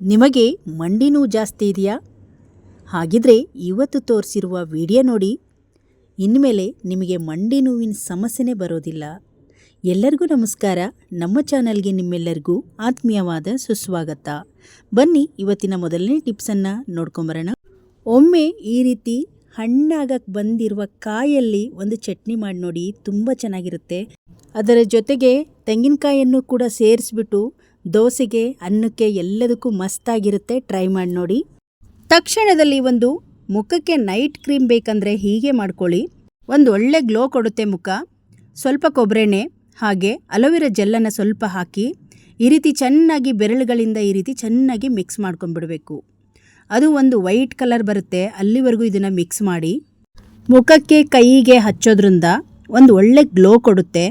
ನಿಮಗೆ ಮಂಡಿನೂ ಜಾಸ್ತಿ ಇದೆಯಾ? ಹಾಗಿದ್ರೆ ಇವತ್ತು ತೋರಿಸಿರುವ ವಿಡಿಯೋ ನೋಡಿ. ಇನ್ಮೇಲೆ ನಿಮಗೆ ಮಂಡಿ ನೋವಿನ ಸಮಸ್ಯೆನೇ ಬರೋದಿಲ್ಲ. ಎಲ್ಲರಿಗೂ ನಮಸ್ಕಾರ. ನಮ್ಮ ಚಾನಲ್ಗೆ ನಿಮ್ಮೆಲ್ಲರಿಗೂ ಆತ್ಮೀಯವಾದ ಸುಸ್ವಾಗತ. ಬನ್ನಿ ಇವತ್ತಿನ ಮೊದಲನೇ ಟಿಪ್ಸನ್ನು ನೋಡ್ಕೊಂಬರೋಣ. ಒಮ್ಮೆ ಈ ರೀತಿ ಹಣ್ಣಾಗಕ್ಕೆ ಬಂದಿರುವ ಕಾಯಲ್ಲಿ ಒಂದು ಚಟ್ನಿ ಮಾಡಿ ನೋಡಿ, ತುಂಬ ಚೆನ್ನಾಗಿರುತ್ತೆ. ಅದರ ಜೊತೆಗೆ ತೆಂಗಿನಕಾಯಿಯನ್ನು ಕೂಡ ಸೇರಿಸ್ಬಿಟ್ಟು ದೋಸೆಗೆ, ಅನ್ನಕ್ಕೆ ಎಲ್ಲದಕ್ಕೂ ಮಸ್ತಾಗಿರುತ್ತೆ. ಟ್ರೈ ಮಾಡಿ ನೋಡಿ. ತಕ್ಷಣದಲ್ಲಿ ಒಂದು ಮುಖಕ್ಕೆ ನೈಟ್ ಕ್ರೀಮ್ ಬೇಕಂದರೆ ಹೀಗೆ ಮಾಡ್ಕೊಳ್ಳಿ. ಒಂದು ಒಳ್ಳೆ ಗ್ಲೋ ಕೊಡುತ್ತೆ ಮುಖ. ಸ್ವಲ್ಪ ಕೊಬ್ಬರೆಣ್ಣೆ ಹಾಗೆ ಅಲೋವೆರಾ ಜೆಲ್ಲನ್ನು ಸ್ವಲ್ಪ ಹಾಕಿ, ಈ ರೀತಿ ಚೆನ್ನಾಗಿ ಬೆರಳುಗಳಿಂದ ಈ ರೀತಿ ಚೆನ್ನಾಗಿ ಮಿಕ್ಸ್ ಮಾಡ್ಕೊಂಡ್ಬಿಡಬೇಕು. ಅದು ಒಂದು ವೈಟ್ ಕಲರ್ ಬರುತ್ತೆ. ಅಲ್ಲಿವರೆಗೂ ಇದನ್ನು ಮಿಕ್ಸ್ ಮಾಡಿ. ಮುಖಕ್ಕೆ ಕೈಗೆ ಹಚ್ಚೋದ್ರಿಂದ ಒಂದು ಒಳ್ಳೆ ಗ್ಲೋ ಕೊಡುತ್ತೆ.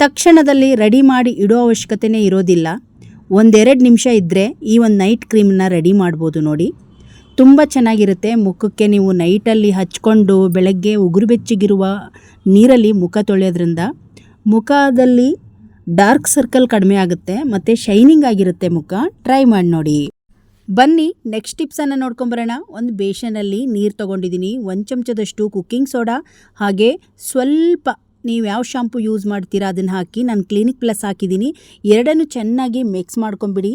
ತಕ್ಷಣದಲ್ಲಿ ರೆಡಿ ಮಾಡಿ ಇಡೋ ಅವಶ್ಯಕತೆನೇ ಇರೋದಿಲ್ಲ. ಒಂದೆರಡು ನಿಮಿಷ ಇದ್ದರೆ ಈ ಒಂದು ನೈಟ್ ಕ್ರೀಮನ್ನ ರೆಡಿ ಮಾಡ್ಬೋದು ನೋಡಿ. ತುಂಬ ಚೆನ್ನಾಗಿರುತ್ತೆ. ಮುಖಕ್ಕೆ ನೀವು ನೈಟಲ್ಲಿ ಹಚ್ಕೊಂಡು ಬೆಳಗ್ಗೆ ಉಗುರು ಬೆಚ್ಚಿಗಿರುವ ನೀರಲ್ಲಿ ಮುಖ ತೊಳೆಯೋದ್ರಿಂದ ಮುಖದಲ್ಲಿ ಡಾರ್ಕ್ ಸರ್ಕಲ್ ಕಡಿಮೆ ಆಗುತ್ತೆ ಮತ್ತು ಶೈನಿಂಗ್ ಆಗಿರುತ್ತೆ ಮುಖ. ಟ್ರೈ ಮಾಡಿ ನೋಡಿ. ಬನ್ನಿ ನೆಕ್ಸ್ಟ್ ಟಿಪ್ಸನ್ನು ನೋಡ್ಕೊಂಬರೋಣ ಒಂದು ಬೇಷನಲ್ಲಿ ನೀರು ತೊಗೊಂಡಿದ್ದೀನಿ ಒಂದು ಚಮಚದಷ್ಟು ಕುಕ್ಕಿಂಗ್ ಸೋಡಾ ಹಾಗೆ ಸ್ವಲ್ಪ ನೀವು ಯಾವ ಶಾಂಪು ಯೂಸ್ ಮಾಡ್ತೀರಾ ಅದನ್ನು ಹಾಕಿ, ನಾನು ಕ್ಲಿನಿಕ್ ಪ್ಲಸ್ ಹಾಕಿದ್ದೀನಿ ಎರಡನ್ನು ಚೆನ್ನಾಗಿ ಮಿಕ್ಸ್ ಮಾಡ್ಕೊಂಬಿಡಿ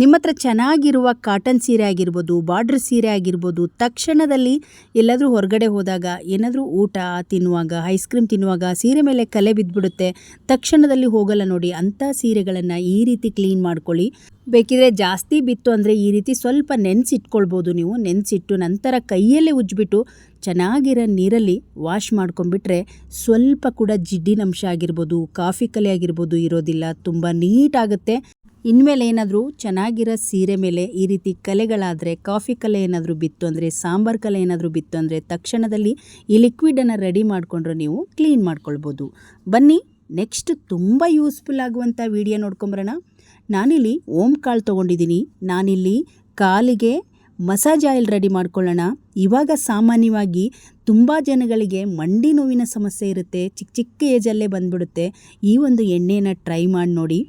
ನಿಮ್ಮ ಹತ್ರ ಚೆನ್ನಾಗಿರುವ ಕಾಟನ್ ಸೀರೆ ಆಗಿರ್ಬೋದು ಬಾರ್ಡ್ರ್ ಸೀರೆ ಆಗಿರ್ಬೋದು, ತಕ್ಷಣದಲ್ಲಿ ಎಲ್ಲಾದರೂ ಹೊರಗಡೆ ಹೋದಾಗ, ಏನಾದರೂ ಊಟ ತಿನ್ನುವಾಗ ಐಸ್ ಕ್ರೀಮ್ ತಿನ್ನುವಾಗ, ಸೀರೆ ಮೇಲೆ ಕಲೆ ಬಿದ್ದುಬಿಡುತ್ತೆ. ತಕ್ಷಣದಲ್ಲಿ ಹೋಗಲ್ಲ ನೋಡಿ, ಅಂಥ ಸೀರೆಗಳನ್ನು ಈ ರೀತಿ ಕ್ಲೀನ್ ಮಾಡ್ಕೊಳ್ಳಿ. ಬೇಕಿದ್ರೆ ಜಾಸ್ತಿ ಬಿತ್ತು ಅಂದರೆ ಈ ರೀತಿ ಸ್ವಲ್ಪ ನೆನೆಸಿಟ್ಕೊಳ್ಬೋದು ನೀವು. ನೆನೆಸಿಟ್ಟು ನಂತರ ಕೈಯಲ್ಲೇ ಉಜ್ಜಿಬಿಟ್ಟು ಚೆನ್ನಾಗಿರೋ ನೀರಲ್ಲಿ ವಾಶ್ ಮಾಡ್ಕೊಂಡ್ಬಿಟ್ರೆ ಸ್ವಲ್ಪ ಕೂಡ ಜಿಡ್ಡಿನಂಶ ಆಗಿರ್ಬೋದು ಕಾಫಿ ಕಲೆ ಆಗಿರ್ಬೋದು ಇರೋದಿಲ್ಲ, ತುಂಬ ನೀಟಾಗುತ್ತೆ ಇನ್ಮೇಲೆ ಏನಾದರೂ ಚೆನ್ನಾಗಿರೋ ಸೀರೆ ಮೇಲೆ ಈ ರೀತಿ ಕಲೆಗಳಾದರೆ, ಕಾಫಿ ಕಲೆ ಏನಾದರೂ ಬಿತ್ತು ಅಂದರೆ, ಸಾಂಬಾರು ಕಲೆ ಏನಾದರೂ ಬಿತ್ತು ಅಂದರೆ, ತಕ್ಷಣದಲ್ಲಿ ಈ ಲಿಕ್ವಿಡನ್ನು ರೆಡಿ ಮಾಡಿಕೊಂಡ್ರೆ ನೀವು ಕ್ಲೀನ್ ಮಾಡ್ಕೊಳ್ಬೋದು. ಬನ್ನಿ ನೆಕ್ಸ್ಟ್ ತುಂಬ ಯೂಸ್ಫುಲ್ ಆಗುವಂಥ ವಿಡಿಯೋ ನೋಡ್ಕೊಂಬರೋಣ. ನಾನಿಲ್ಲಿ ಓಮ್ ಕಾಳು ತೊಗೊಂಡಿದ್ದೀನಿ. ನಾನಿಲ್ಲಿ ಕಾಲಿಗೆ ಮಸಾಜ್ ಆಯಿಲ್ ರೆಡಿ ಮಾಡ್ಕೊಳ್ಳೋಣ. ಇವಾಗ ಸಾಮಾನ್ಯವಾಗಿ ತುಂಬ ಜನಗಳಿಗೆ ಮಂಡಿ ನೋವಿನ ಸಮಸ್ಯೆ ಇರುತ್ತೆ. ಚಿಕ್ಕ ಚಿಕ್ಕ ಏಜಲ್ಲೇ ಬಂದ್ಬಿಡುತ್ತೆ. ಈ ಒಂದು ಎಣ್ಣೆನ ಟ್ರೈ ಮಾಡಿ ನೋಡಿ.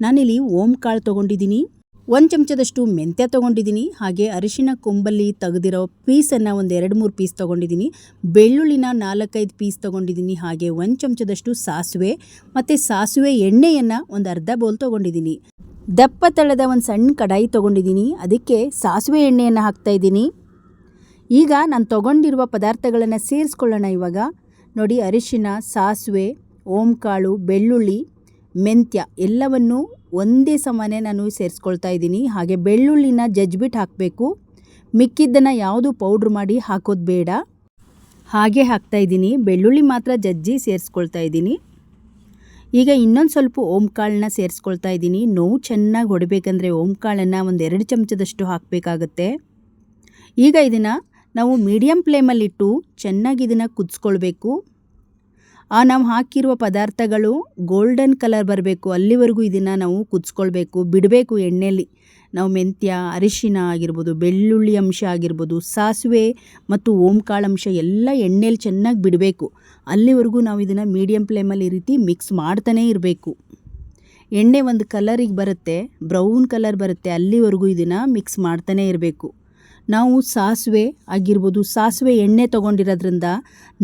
ನಾನಿಲ್ಲಿ ಓಂ ಕಾಳು ತೊಗೊಂಡಿದ್ದೀನಿ. ಒಂದು ಚಮಚದಷ್ಟು ಮೆಂತ್ಯ ತೊಗೊಂಡಿದ್ದೀನಿ. ಹಾಗೆ ಅರಿಶಿನ ಕೊಂಬಲ್ಲಿ ತೆಗೆದಿರೋ ಪೀಸನ್ನು ಒಂದು ಎರಡು ಮೂರು ಪೀಸ್ ತೊಗೊಂಡಿದ್ದೀನಿ. ಬೆಳ್ಳುಳ್ಳಿನ ನಾಲ್ಕೈದು ಪೀಸ್ ತೊಗೊಂಡಿದ್ದೀನಿ. ಹಾಗೆ ಒಂದು ಚಮಚದಷ್ಟು ಸಾಸಿವೆ ಮತ್ತು ಸಾಸಿವೆ ಎಣ್ಣೆಯನ್ನು ಒಂದು ಅರ್ಧ ಬೋಲ್ ತೊಗೊಂಡಿದ್ದೀನಿ. ದಪ್ಪ ತಳದ ಒಂದು ಸಣ್ಣ ಕಡಾಯಿ ತೊಗೊಂಡಿದ್ದೀನಿ. ಅದಕ್ಕೆ ಸಾಸಿವೆ ಎಣ್ಣೆಯನ್ನು ಹಾಕ್ತಾ ಇದ್ದೀನಿ. ಈಗ ನಾನು ತೊಗೊಂಡಿರುವ ಪದಾರ್ಥಗಳನ್ನು ಸೇರಿಸ್ಕೊಳ್ಳೋಣ ಇವಾಗ. ನೋಡಿ ಅರಿಶಿನ, ಸಾಸಿವೆ ಓಂಕಾಳು ಕಾಳು, ಬೆಳ್ಳುಳ್ಳಿ. ಮೆಂತ್ಯ ಎಲ್ಲವನ್ನು ಒಂದೇ ಸಮಾನೆ ನಾನು ಸೇರಿಸ್ಕೊಳ್ತಾ ಇದ್ದೀನಿ. ಹಾಗೆ ಬೆಳ್ಳುಳ್ಳಿನ ಜಜ್ಬಿಟ್ಟು ಹಾಕಬೇಕು. ಮಿಕ್ಕಿದ್ದನ್ನು ಯಾವುದು ಪೌಡ್ರ್ ಮಾಡಿ ಹಾಕೋದು ಬೇಡ. ಹಾಗೆ ಹಾಕ್ತಾ ಇದ್ದೀನಿ. ಬೆಳ್ಳುಳ್ಳಿ ಮಾತ್ರ ಜಜ್ಜಿ ಸೇರಿಸ್ಕೊಳ್ತಾ ಇದ್ದೀನಿ. ಈಗ ಇನ್ನೊಂದು ಸ್ವಲ್ಪ ಓಮ್ ಕಾಳನ್ನ ಸೇರಿಸ್ಕೊಳ್ತಾ ಇದ್ದೀನಿ. ನೋವು ಚೆನ್ನಾಗಿ ಹೊಡಬೇಕಂದ್ರೆ ಓಮ್ ಕಾಳನ್ನು ಒಂದು ಎರಡು ಚಮಚದಷ್ಟು ಹಾಕಬೇಕಾಗತ್ತೆ. ಈಗ ಇದನ್ನು ನಾವು ಮೀಡಿಯಮ್ ಫ್ಲೇಮಲ್ಲಿಟ್ಟು ಚೆನ್ನಾಗಿ ಇದನ್ನು ಕುದಿಸ್ಕೊಳ್ಬೇಕು. ಆ ನಾವು ಹಾಕಿರುವ ಪದಾರ್ಥಗಳು ಗೋಲ್ಡನ್ ಕಲರ್ ಬರಬೇಕು. ಅಲ್ಲಿವರೆಗೂ ಇದನ್ನು ನಾವು ಕುದಿಸ್ಕೊಳ್ಬೇಕು. ಬಿಡಬೇಕು ಎಣ್ಣೆಯಲ್ಲಿ ನಾವು ಮೆಂತ್ಯ, ಅರಿಶಿನ ಆಗಿರ್ಬೋದು, ಬೆಳ್ಳುಳ್ಳಿ ಅಂಶ ಆಗಿರ್ಬೋದು, ಸಾಸಿವೆ ಮತ್ತು ಓಂಕಾಳು ಅಂಶ ಎಲ್ಲ ಎಣ್ಣೆಯಲ್ಲಿ ಚೆನ್ನಾಗಿ ಬಿಡಬೇಕು. ಅಲ್ಲಿವರೆಗೂ ನಾವು ಇದನ್ನು ಮೀಡಿಯಮ್ ಫ್ಲೇಮಲ್ಲಿ ಈ ರೀತಿ ಮಿಕ್ಸ್ ಮಾಡ್ತಾನೇ ಇರಬೇಕು. ಎಣ್ಣೆ ಒಂದು ಕಲರಿಗೆ ಬರುತ್ತೆ ಬ್ರೌನ್ ಕಲರ್ ಬರುತ್ತೆ, ಅಲ್ಲಿವರೆಗೂ ಇದನ್ನು ಮಿಕ್ಸ್ ಮಾಡ್ತಾನೇ ಇರಬೇಕು. ನಾವು ಸಾಸಿವೆ ಆಗಿರ್ಬೋದು, ಸಾಸಿವೆ ಎಣ್ಣೆ ತೊಗೊಂಡಿರೋದ್ರಿಂದ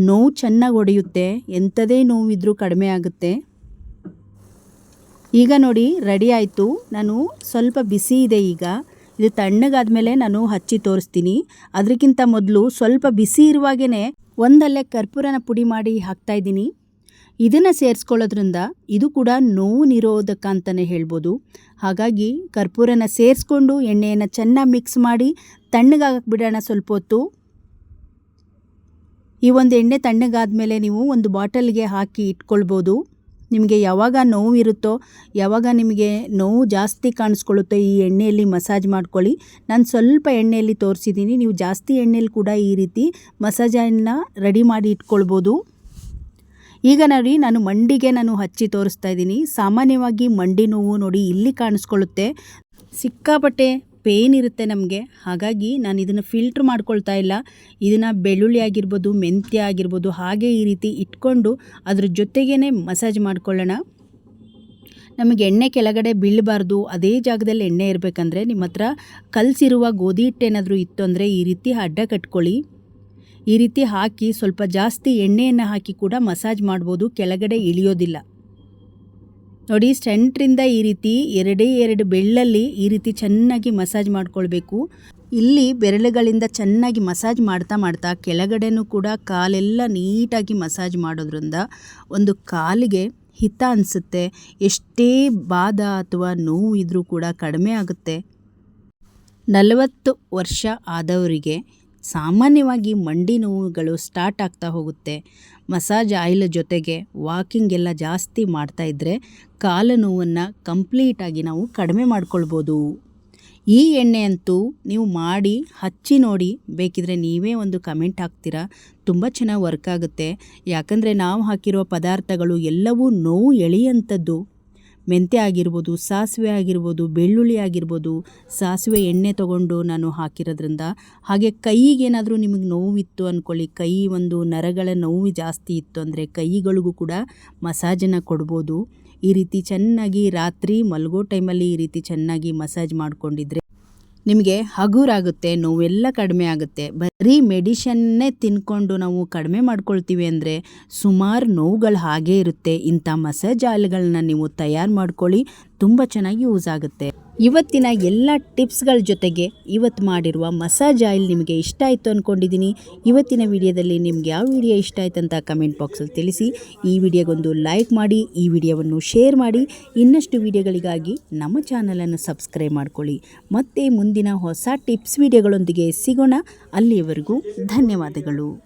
ನೋವು ಚೆನ್ನಾಗಿ ಒಡೆಯುತ್ತೆ ಎಂಥದೇ ನೋವಿದ್ರೂ ಕಡಿಮೆ ಆಗುತ್ತೆ. ಈಗ ನೋಡಿ, ರೆಡಿ ಆಯಿತು. ನಾನು ಸ್ವಲ್ಪ ಬಿಸಿ ಇದೆ ಈಗ. ಇದು ತಣ್ಣಗಾದ ಮೇಲೆ ನಾನು ಹಚ್ಚಿ ತೋರಿಸ್ತೀನಿ. ಅದಕ್ಕಿಂತ ಮೊದಲು ಸ್ವಲ್ಪ ಬಿಸಿ ಇರುವಾಗೇ ಒಂದಲ್ಲೇ ಕರ್ಪೂರನ ಪುಡಿ ಮಾಡಿ ಹಾಕ್ತಾಯಿದ್ದೀನಿ ಇದನ್ನು ಸೇರಿಸ್ಕೊಳ್ಳೋದ್ರಿಂದ ಇದು ಕೂಡ ನೋವು ನಿರೋಧಕ ಅಂತಲೇ ಹೇಳ್ಬೋದು. ಹಾಗಾಗಿ ಕರ್ಪೂರನ ಸೇರಿಸ್ಕೊಂಡು ಎಣ್ಣೆಯನ್ನು ಚೆನ್ನಾಗಿ ಮಿಕ್ಸ್ ಮಾಡಿ ತಣ್ಣಗಾಗಕ್ಕೆ ಬಿಡೋಣ ಸ್ವಲ್ಪ ಹೊತ್ತು. ಈ ಒಂದು ಎಣ್ಣೆ ತಣ್ಣಗಾದ್ಮೇಲೆ ನೀವು ಒಂದು ಬಾಟಲ್ಗೆ ಹಾಕಿ ಇಟ್ಕೊಳ್ಬೋದು. ನಿಮಗೆ ಯಾವಾಗ ನೋವು ಇರುತ್ತೋ, ಯಾವಾಗ ನಿಮಗೆ ನೋವು ಜಾಸ್ತಿ ಕಾಣಿಸ್ಕೊಳ್ಳುತ್ತೋ ಈ ಎಣ್ಣೆಯಲ್ಲಿ ಮಸಾಜ್ ಮಾಡ್ಕೊಳ್ಳಿ. ನಾನು ಸ್ವಲ್ಪ ಎಣ್ಣೆಯಲ್ಲಿ ತೋರಿಸಿದ್ದೀನಿ ನೀವು ಜಾಸ್ತಿ ಎಣ್ಣೆಯಲ್ಲಿ ಕೂಡ ಈ ರೀತಿ ಮಸಾಜನ್ನು ರೆಡಿ ಮಾಡಿ ಇಟ್ಕೊಳ್ಬೋದು. ಈಗ ನೋಡಿ, ನಾನು ಮಂಡಿಗೆ ನಾನು ಹಚ್ಚಿ ತೋರಿಸ್ತಾ ಇದ್ದೀನಿ. ಸಾಮಾನ್ಯವಾಗಿ ಮಂಡಿ ನೋವು ನೋಡಿ ಇಲ್ಲಿ ಕಾಣಿಸ್ಕೊಳ್ಳುತ್ತೆ. ಸಿಕ್ಕಾಪಟ್ಟೆ ಪೇನ್ ಇರುತ್ತೆ ನಮಗೆ. ಹಾಗಾಗಿ ನಾನು ಇದನ್ನು ಫಿಲ್ಟ್ರ್ ಮಾಡ್ಕೊಳ್ತಾ ಇಲ್ಲ. ಇದನ್ನು ಬೆಳ್ಳುಳ್ಳಿ ಆಗಿರ್ಬೋದು, ಮೆಂತ್ಯ ಆಗಿರ್ಬೋದು, ಹಾಗೆ ಈ ರೀತಿ ಇಟ್ಕೊಂಡು ಅದ್ರ ಜೊತೆಗೇ ಮಸಾಜ್ ಮಾಡ್ಕೊಳ್ಳೋಣ. ನಮಗೆ ಎಣ್ಣೆ ಕೆಳಗಡೆ ಬೀಳಬಾರ್ದು. ಅದೇ ಜಾಗದಲ್ಲಿ ಎಣ್ಣೆ ಇರಬೇಕಂದ್ರೆ ನಿಮ್ಮ ಹತ್ರ ಕಲಸಿರುವ ಗೋಧಿ ಹಿಟ್ಟೇನಾದರೂ ಇತ್ತು ಅಂದರೆ ಈ ರೀತಿ ಅಡ್ಡ ಕಟ್ಕೊಳ್ಳಿ. ಈ ರೀತಿ ಹಾಕಿ ಸ್ವಲ್ಪ ಜಾಸ್ತಿ ಎಣ್ಣೆಯನ್ನು ಹಾಕಿ ಕೂಡ ಮಸಾಜ್ ಮಾಡ್ಬೋದು, ಕೆಳಗಡೆ ಇಳಿಯೋದಿಲ್ಲ. ನೋಡಿ ಸೆಂಟ್ರಿಂದ ಈ ರೀತಿ ಎರಡೇ ಎರಡು ಬೆಳ್ಳಲ್ಲಿ ಈ ರೀತಿ ಚೆನ್ನಾಗಿ ಮಸಾಜ್ ಮಾಡ್ಕೊಳ್ಬೇಕು. ಇಲ್ಲಿ ಬೆರಳುಗಳಿಂದ ಚೆನ್ನಾಗಿ ಮಸಾಜ್ ಮಾಡ್ತಾ ಮಾಡ್ತಾ ಕೆಳಗಡೆನೂ ಕೂಡ ಕಾಲೆಲ್ಲ ನೀಟಾಗಿ ಮಸಾಜ್ ಮಾಡೋದ್ರಿಂದ ಒಂದು ಕಾಲಿಗೆ ಹಿತ ಅನಿಸುತ್ತೆ, ಎಷ್ಟೇ ಬಾಧ ಅಥವಾ ನೋವು ಇದ್ದರೂ ಕೂಡ ಕಡಿಮೆ ಆಗುತ್ತೆ. ನಲವತ್ತು ವರ್ಷ ಆದವರಿಗೆ ಸಾಮಾನ್ಯವಾಗಿ ಮಂಡಿ ನೋವುಗಳು ಸ್ಟಾರ್ಟ್ ಆಗ್ತಾ ಹೋಗುತ್ತೆ. ಮಸಾಜ್ ಆಯಿಲ್ ಜೊತೆಗೆ ವಾಕಿಂಗ್ ಎಲ್ಲ ಜಾಸ್ತಿ ಮಾಡ್ತಾ ಇದ್ದರೆ ಕಾಲು ನೋವನ್ನು ಕಂಪ್ಲೀಟಾಗಿ ನಾವು ಕಡಿಮೆ ಮಾಡ್ಕೊಳ್ಬೋದು. ಈ ಎಣ್ಣೆ ಅಂತೂ ನೀವು ಮಾಡಿ, ಹಚ್ಚಿ ನೋಡಿ ಬೇಕಿದ್ರೆ ನೀವೇ ಒಂದು ಕಮೆಂಟ್ ಹಾಕ್ತೀರಾ? ತುಂಬ ಚೆನ್ನಾಗಿ ವರ್ಕ್ ಆಗುತ್ತೆ. ಯಾಕಂದರೆ ನಾವು ಹಾಕಿರೋ ಪದಾರ್ಥಗಳು ಎಲ್ಲವೂ ನೋವು ಎಳೆಯಂಥದ್ದು. ಮೆಂತ್ಯ ಆಗಿರ್ಬೋದು, ಸಾಸಿವೆ ಆಗಿರ್ಬೋದು, ಬೆಳ್ಳುಳ್ಳಿ ಆಗಿರ್ಬೋದು, ಸಾಸಿವೆ ಎಣ್ಣೆ ತೊಗೊಂಡು ನಾನು ಹಾಕಿರೋದ್ರಿಂದ ಹಾಗೆ ಕೈಗೇನಾದರೂ ನಿಮಗೆ ನೋವಿತ್ತು ಅಂದ್ಕೊಳ್ಳಿ ಕೈ ಒಂದು ನರಗಳ ನೋವು ಜಾಸ್ತಿ ಇತ್ತು ಅಂದರೆ ಕೈಗಳಿಗೂ ಕೂಡ ಮಸಾಜನ್ನು ಕೊಡ್ಬೋದು. ಈ ರೀತಿ ಚೆನ್ನಾಗಿ ರಾತ್ರಿ ಮಲಗೋ ಟೈಮಲ್ಲಿ ಈ ರೀತಿ ಚೆನ್ನಾಗಿ ಮಸಾಜ್ ಮಾಡಿಕೊಂಡಿದ್ರೆ ನಿಮಗೆ ಹಗುರಾಗುತ್ತೆ, ನೋವೆಲ್ಲ ಕಡಿಮೆ ಆಗುತ್ತೆ. ಬರೀ ಮೆಡಿಷನ್ನೇ ತಿನ್ಕೊಂಡು ನಾವು ಕಡಿಮೆ ಮಾಡ್ಕೊಳ್ತೀವಿ ಅಂದರೆ ಸುಮಾರು ನೋವುಗಳು ಹಾಗೇ ಇರುತ್ತೆ. ಇಂಥ ಮಸಾಜ್ ಆಯಿಲ್ಗಳನ್ನ ನೀವು ತಯಾರು ಮಾಡ್ಕೊಳ್ಳಿ, ತುಂಬ ಚೆನ್ನಾಗಿ ಯೂಸ್ ಆಗುತ್ತೆ. ಇವತ್ತಿನ ಎಲ್ಲ ಟಿಪ್ಸ್ಗಳ ಜೊತೆಗೆ ಇವತ್ತು ಮಾಡಿರುವ ಮಸಾಜ್ ಆಯಿಲ್ ನಿಮಗೆ ಇಷ್ಟ ಆಯಿತು ಅಂದ್ಕೊಂಡಿದ್ದೀನಿ ಇವತ್ತಿನ ವಿಡಿಯೋದಲ್ಲಿ ನಿಮಗೆ ಯಾವ ವಿಡಿಯೋ ಇಷ್ಟ ಆಯ್ತು ಅಂತ ಕಮೆಂಟ್ ಬಾಕ್ಸಲ್ಲಿ ತಿಳಿಸಿ. ಈ ವಿಡಿಯೋಗೊಂದು ಲೈಕ್ ಮಾಡಿ, ಈ ವಿಡಿಯೋವನ್ನು ಶೇರ್ ಮಾಡಿ. ಇನ್ನಷ್ಟು ವಿಡಿಯೋಗಳಿಗಾಗಿ ನಮ್ಮ ಚಾನಲನ್ನು ಸಬ್ಸ್ಕ್ರೈಬ್ ಮಾಡ್ಕೊಳ್ಳಿ. ಮತ್ತೆ ಮುಂದಿನ ಹೊಸ ಟಿಪ್ಸ್ ವಿಡಿಯೋಗಳೊಂದಿಗೆ ಸಿಗೋಣ. ಅಲ್ಲಿಯವರೆಗೂ ಧನ್ಯವಾದಗಳು.